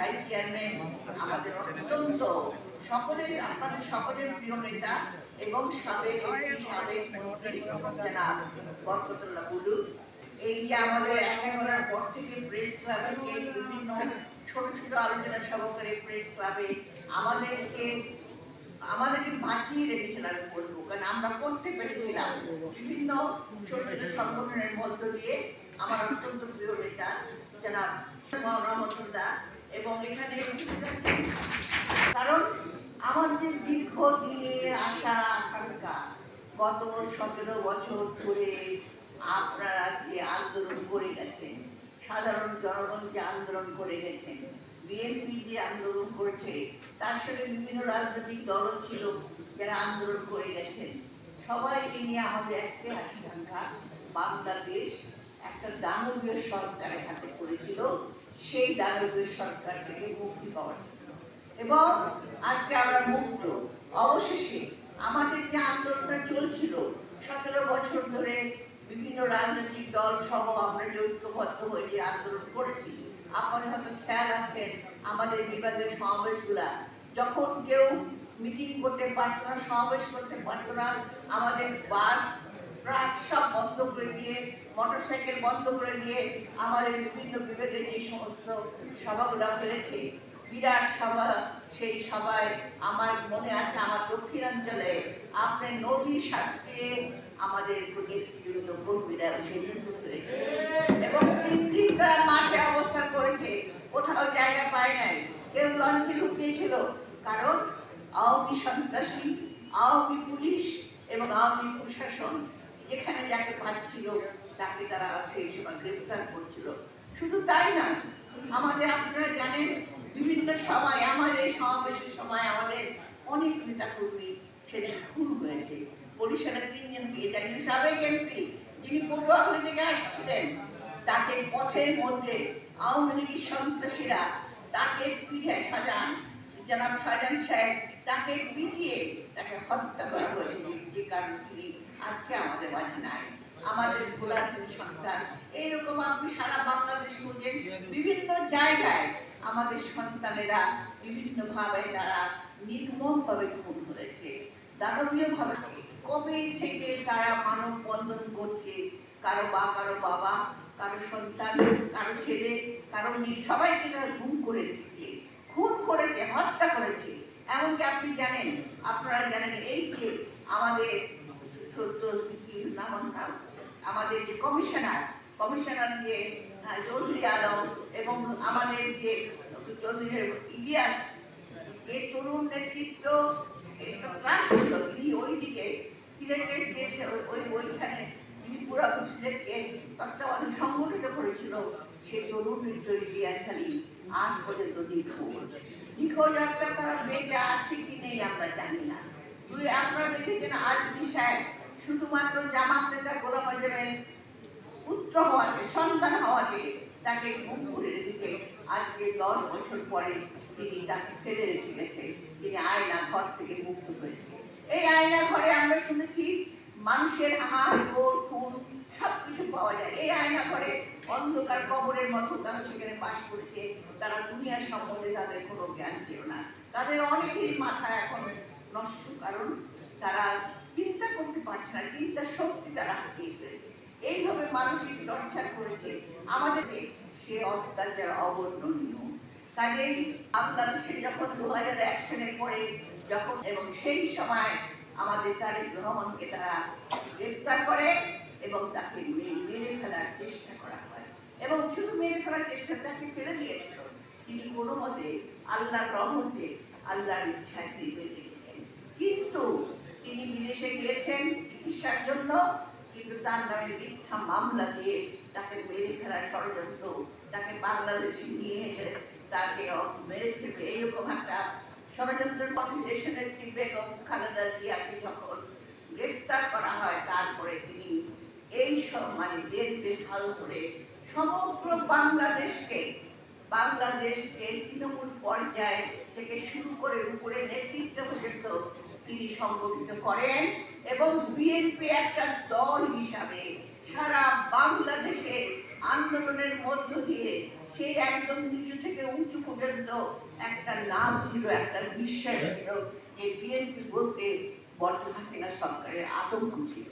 Vice chairman আমাদের অত্যন্ত সকলের আপনাদের সকলের প্রিয় নেতা এবং সাবেক সাবেক মন্ত্রী জনাব বরকতুল্লাহ বুলু। এই যে আমাদের একা করার পর থেকে প্রেস ক্লাবে বিভিন্ন ছোট ছোট আলোচনা সভা করে প্রেস ক্লাবে আমাদেরকে আমাদেরকে বাঁচিয়ে রেখেছিল আমি বলব, কারণ আমরা করতে পেরেছিলাম বিভিন্ন ছোট ছোট সংগঠনের মধ্য দিয়ে আমার অত্যন্ত প্রিয় নেতা, জনাব রহমতুল্লাহ এবং এখানে কারণ আমার যে দীর্ঘ দিনের আশা, আকাঙ্ক্ষা, গত সতেরো বছর ধরে আপনারা যে আন্দোলন করে গেছেন, সাধারণ জনগণ যে আন্দোলন করে গেছেন বিএনপি যে আন্দোলন করেছে, তার সঙ্গে বিভিন্ন রাজনৈতিক দল ছিল যারা আন্দোলন করে গেছেন। সবাইকে নিয়ে আমাদের একটাই আকাঙ্ক্ষা, বাংলাদেশ একটা দানবীয় সরকারের হাতে পড়েছিল সেই দানবীয় সরকার থেকে মুক্তি পাওয়ার এবং আজকে আমরা মুক্ত। অবশেষে আমাদের যে আন্দোলনটা চলছিল, সতেরো বছর ধরে বিভিন্ন রাজনৈতিক দল সহ আমরা ঐক্যবদ্ধ হয়ে যে আন্দোলন করেছি, আপনার হয়তো খেয়াল আছে আমাদের বিভাগের সমাবেশগুলা, যখন কেউ মিটিং করতে পারতো না, সমাবেশ করতে পারতো না, আমাদের বাস ট্রাক সব বন্ধ করে দিয়ে মোটরসাইকেল বন্ধ করে দিয়ে আমাদের বিভিন্ন বিভাগের যে সমস্ত সভাগুলো ফেলেছে বিরাট সভা, সেই সভায় আমার মনে আছে আমার দক্ষিণাঞ্চলে আপনি নদী সাথে আমাদের নেতৃবৃন্দ কর্মীরা সেই হয়েছে। এবং তিন দিন তারা মাঠে অবস্থান করেছে, কোথাও জায়গা পায় নাই। কেউ লঞ্চে লুকিয়েছিল, কারণ আওয়ামী সন্ত্রাসী, আওয়ামী পুলিশ এবং আওয়ামী প্রশাসন যেখানে যাকে পাচ্ছিল তাকে তারা সেই সময় গ্রেফতার করছিল। শুধু তাই না আমাদের আপনারা জানেন, বিভিন্ন সময়, আমার এই সমাবেশের সময় আমাদের অনেক নেতা কর্মী সেদিন খুন হয়েছে। বরিশালের তিনজন যিনি সাবেক এমপি যিনি পটুয়াখালী থেকে আসছিলেন, তাকে পথের মধ্যে আওয়ামী লীগের সন্ত্রাসীরা তাকে পিঠে সাজান, জনাব সাজান সাহেব তাকে পিটিয়ে তাকে হত্যা করা হয়েছে। যে- যে কারণে তিনি আজকে আমাদের মাঝে নাই। আমাদের গোলার সন্তান। এইরকম আপনি সারা বাংলাদেশ খুঁজেন, বিভিন্ন জায়গায় আমাদের সন্তানেরা বিভিন্ন ভাবে তারা নির্মম ভাবে খুন হয়েছে দানবীয় ভাবে কবে থেকে তারা মানব বন্ধন করছে? কারও বা কারও বাবা, কারও সন্তান, কারও ছেলে, কারও মেয়ে, সবাইকে তারা খুন করে দিচ্ছে খুন করেছে, হত্যা করেছে। এমনকি আপনি জানেন, আপনারা জানেন এই যে আমাদের সত্য কি নাম ওর নাম আমাদের যে কমিশনার কমিশনার যে চৌধুরী আলম এবং আমাদের যে চৌধুরী ইলিয়াস যে তরুণ নেতৃত্ব ক্লাস ছিল তিনি সিলেটের যে ওই, ওইখানে তিনি সিলেটকে তত্ত্বাবধান সংগঠিত করেছিল তরুণ ইলিয়াস আজ পর্যন্ত নিখোঁজ নিখোঁজ একটা তারা বেঁচে আছে কি নেই আমরা জানি না। দুই আপনারা দেখেছেন আজ বিষয়, শুধুমাত্র জামাত নেতা গোলাম আজমের পুত্র হওয়াতে সন্তান হওয়াতে তাকে ঘুম করে রেখে আজকে দশ বছর পরে তিনি তাকে ফেলে রেখে গেছে তিনি আয়না ঘর থেকে মুক্ত হয়েছে এই আয়না ঘরে আমরা শুনেছি মানুষের হাড়, গোড়, খুন সব কিছু পাওয়া যায়। এই আয়না ঘরে অন্ধকার কবরের মতো তারা সেখানে বাস করেছে। তারা দুনিয়ার সম্বন্ধে তাদের কোনো জ্ঞান ছিল না। তাদের অনেকেরই মাথা এখন নষ্ট, কারণ তারা চিন্তা করতে পারছে না, চিন্তার শক্তি তারা এইভাবে মানসিক টর্চার করেছে। আমাদের সে অত্যাচার অবর্ণনীয়। কাজেই বাংলাদেশে যখন দু হাজার এক সালের পরে যখন এবং সেই সময় আমাদের তারেক রহমানকে তারা গ্রেপ্তার করে এবং তাকে মেরে ফেলার চেষ্টা করা হয়। এবং শুধু মেরে ফেলার চেষ্টা, তাকে ফেলে দিয়েছিল। তিনি কোনো মতে আল্লাহর রহমতে আল্লাহর ইচ্ছায় তিনি বেঁচে গেছেন। কিন্তু তিনি বিদেশে গিয়েছেন চিকিৎসার জন্য। কিন্তু তার নামে মিথ্যা মামলা দিয়ে তাকে মেরে ফেলার ষড়যন্ত্র, তাকে বাংলাদেশে নিয়ে এসে তাকে মেরে ফেলবে এইরকম একটা ষড়যন্ত্রের পক্ষে দেশের বেগম খালেদা জিয়াকে যখন গ্রেফতার করা হয়, তারপরে তিনি এই সব মানে দেশ হাল করে সমগ্র বাংলাদেশকে বাংলাদেশকে তৃণমূল পর্যায় থেকে শুরু করে উপরে নেতৃত্ব পর্যন্ত তিনি সংগঠিত করেন এবং বিএনপি একটা দল হিসাবে সারা বাংলাদেশে আন্দোলনের মধ্য দিয়ে সেই একদম নিচু থেকে উঁচু পর্যন্ত একটা নাম ছিল, একটা বিশ্বাস ছিল যে বিএনপি বলতে বর্ত হাসিনা সরকারের আতঙ্ক ছিল।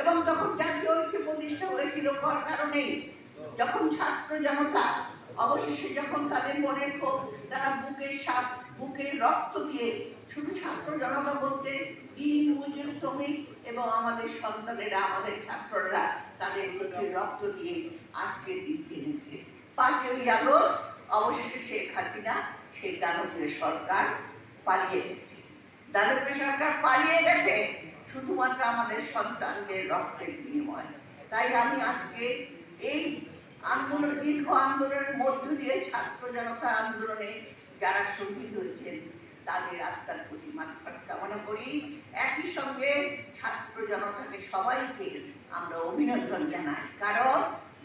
এবং তখন জাতীয় ঐক্য প্রতিষ্ঠা হয়েছিল কর কারণেই যখন ছাত্র জনতা, অবশেষে যখন তাদের মনের ক্ষোভ, তারা বুকের সাপ বুকের রক্ত দিয়ে শুধু ছাত্র জনতা বলতে দিন, মজুর, শ্রমিক এবং আমাদের সন্তানেরা, আমাদের ছাত্ররা তাদের বুকের রক্ত দিয়ে আজকে দিন টেনেছে পাঁচই আগস্ট, অবশেষে শেখ হাসিনা, সেই দানবীয় সরকার পালিয়ে গেছে। দানবীয় সরকার পালিয়ে গেছে শুধুমাত্র আমাদের সন্তানদের রক্তের বিনিময়। তাই আমি আজকে এই আন্দোলন, দীর্ঘ আন্দোলনের মধ্য দিয়ে ছাত্র জনতা আন্দোলনে যারা শহীদ হয়েছেন, তাদের আত্মার প্রতি মানফাট কামনা করি। একই সঙ্গে ছাত্র জনতাকে সবাইকে আমরা অভিনন্দন জানাই। কারণ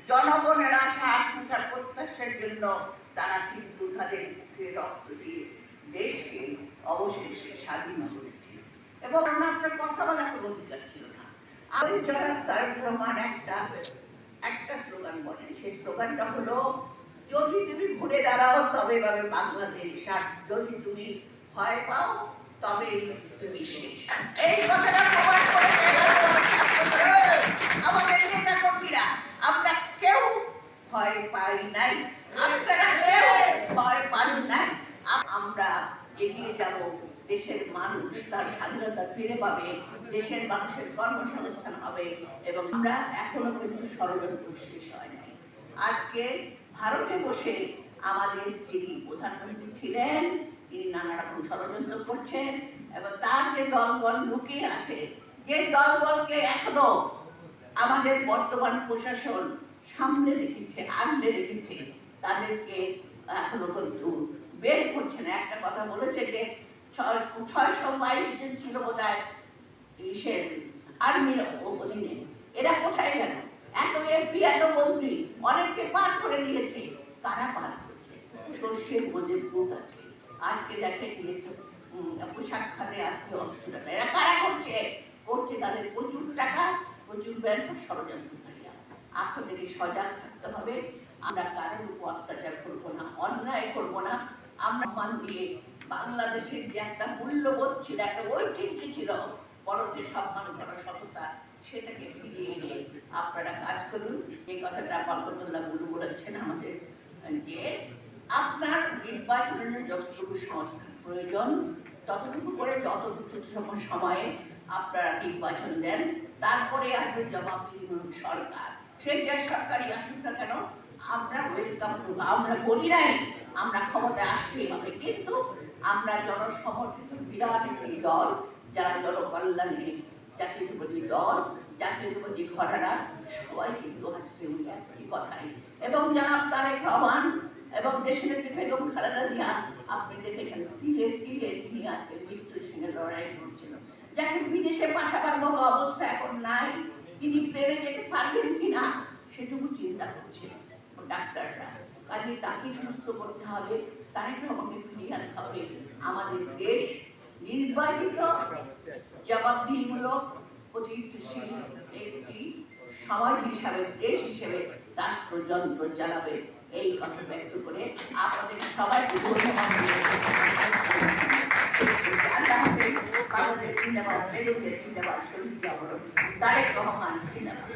জনগণের আশা আকাঙ্ক্ষার প্রত্যাশার জন্য তারা কিন্তু তাদের মুখে রক্ত দিয়ে দেশকে অবশেষে স্বাধীন করেছে। এবং আমার আপনার কথা বলার কোনো অধিকার ছিল না। আমি জনাব তারেক রহমান একটা একটা স্লোগান বলেন সেই স্লোগানটা হলো যদি তুমি ঘুরে দাঁড়াও, তবে পাবে বাংলাদেশ। আর যদি তুমি ভয় পাও, তবে তুমি শেষ। এই কথাটা প্রমাণ কর্মীরা, আমরা কেউ ভয় পাই নাই। আপনারা কেউ ভয় পান নাই। আমরা এগিয়ে যাব। দেশের মানুষ তার স্বাধীনতা ফিরে পাবে। দেশের মানুষের কর্মসংস্থান হবে। এবং আমরা এখনও কিন্তু ষড়যন্ত্র শেষ হয় নাই। আজকে ভারতে বসে আমাদের যিনি প্রধানমন্ত্রী ছিলেন, তিনি নানা রকম ষড়যন্ত্র করছেন এবং তার যে দলবল লুকিয়ে আছে, যে দলবলকে এখনও আমাদের বর্তমান প্রশাসন সামনে রেখেছে, আগলে রেখেছে, তাদেরকে এখনও কিন্তু বের করছে না। একটা কথা বলেছে যে ছয়, ছয়শো বাইশ জন ছিল বোধ হয় আর্মির অধীনে। এরা কোথায় গেল? এমপি এত মন্ত্রী। অনেককে পার করে দিয়েছে কারা পার করছে? মধ্যে আছে। আজকে দেখেন গেছে পোশাক খাতে আজকে অস্থিরতা এরা কারা করছে? করছে তাদের প্রচুর টাকা, প্রচুর ব্যবসা ষড়যন্ত্রকারীরা আপনাদেরকে সজাগ থাকতে হবে। আমরা কারোর উপর অত্যাচার করব না, অন্যায় করব না। আমরা মান দিয়ে বাংলাদেশের যে একটা মূল্যবোধ ছিল, একটা ঐতিহ্য ছিল, বড়দের সম্মান করা সততা সেটাকে ফিরিয়ে এনে আপনারা কাজ করুন। এই কথাটা বরকতুল্লাহ গুরু বলেছেন আমাদের, যে আপনার নির্বাচনের যতটুকু সংস্কার প্রয়োজন, ততটুকু করে সম- সময়ে আপনারা নির্বাচন দেন, তারপরে আসবে জবাবদিহিমূলক সরকার। সেই যে সরকারই আসুক না কেন, আমরা ওয়েলকাম করব। আমরা বলি নাই, আমরা ক্ষমতায় আসতেই হবে, কিন্তু আমরা জনসমর্থিত বিরাট একটি দল, যারা জনকল্যাণে জাতীয়তাবাদী দল জাতীয়তাবাদী ঘরানা, সবাই কিন্তু আজকে ওই একই কথাই। এবং জনাব তারেক রহমান এবং দেশের বেগম খালেদা জিয়া, আপনি দেখেছেন তীরে তীরে তিনি আজকে মৃত্যুর সঙ্গে লড়াই করছিল যাকে বিদেশে পাঠাবার মতো অবস্থা এখন নাই, তিনি প্লেনে যেতে পারবেন কিনা, সেটুকু চিন্তা করছে ডাক্তাররা কাজে তাকে সুস্থ করতে হবে, তারেক রহমানকে ফিরিয়ে আনতে হবে। আমাদের দেশ নির্বাচিত জবাবদিহিমূলক প্রতিষ্ঠিতশীল একটি সমাজ হিসাবে, দেশ হিসেবে রাষ্ট্রযন্ত্র চালাবে। এই কথা ব্যক্ত করে আপনাদের সবাইকে ধন্যবাদ। বাংলাদেশ জিন্দাবাদ, বেগমদের জিন্দাবাদ, শহীদ তারেক রহমান জিন্দাবাদ।